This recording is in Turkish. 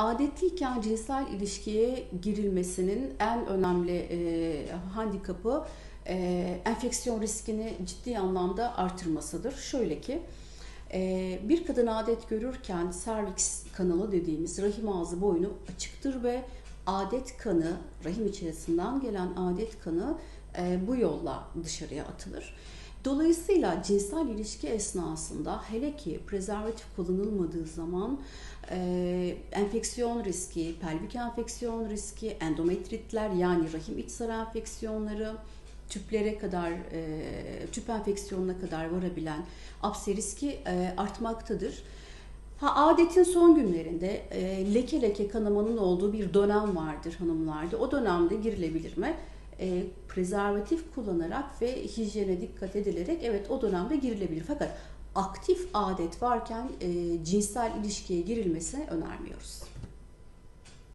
Adetliyken cinsel ilişkiye girilmesinin en önemli e, handikapı e, enfeksiyon riskini ciddi anlamda artırmasıdır. Şöyle ki e, bir kadın adet görürken serviks kanalı dediğimiz rahim ağzı boynu açıktır ve adet kanı, rahim içerisinden gelen adet kanı e, bu yolla dışarıya atılır. Dolayısıyla cinsel ilişki esnasında hele ki prezervatif kullanılmadığı zaman e, enfeksiyon riski, pelvik enfeksiyon riski, endometritler yani rahim iç sarı enfeksiyonları, tüplere kadar, e, tüp enfeksiyonuna kadar varabilen apse riski e, artmaktadır. Ha, adetin son günlerinde e, leke leke kanamanın olduğu bir dönem vardır hanımlarda. O dönemde girilebilir mi? E, prezervatif kullanarak ve hijyene dikkat edilerek evet o dönemde girilebilir. Fakat aktif adet varken e, cinsel ilişkiye girilmesini önermiyoruz.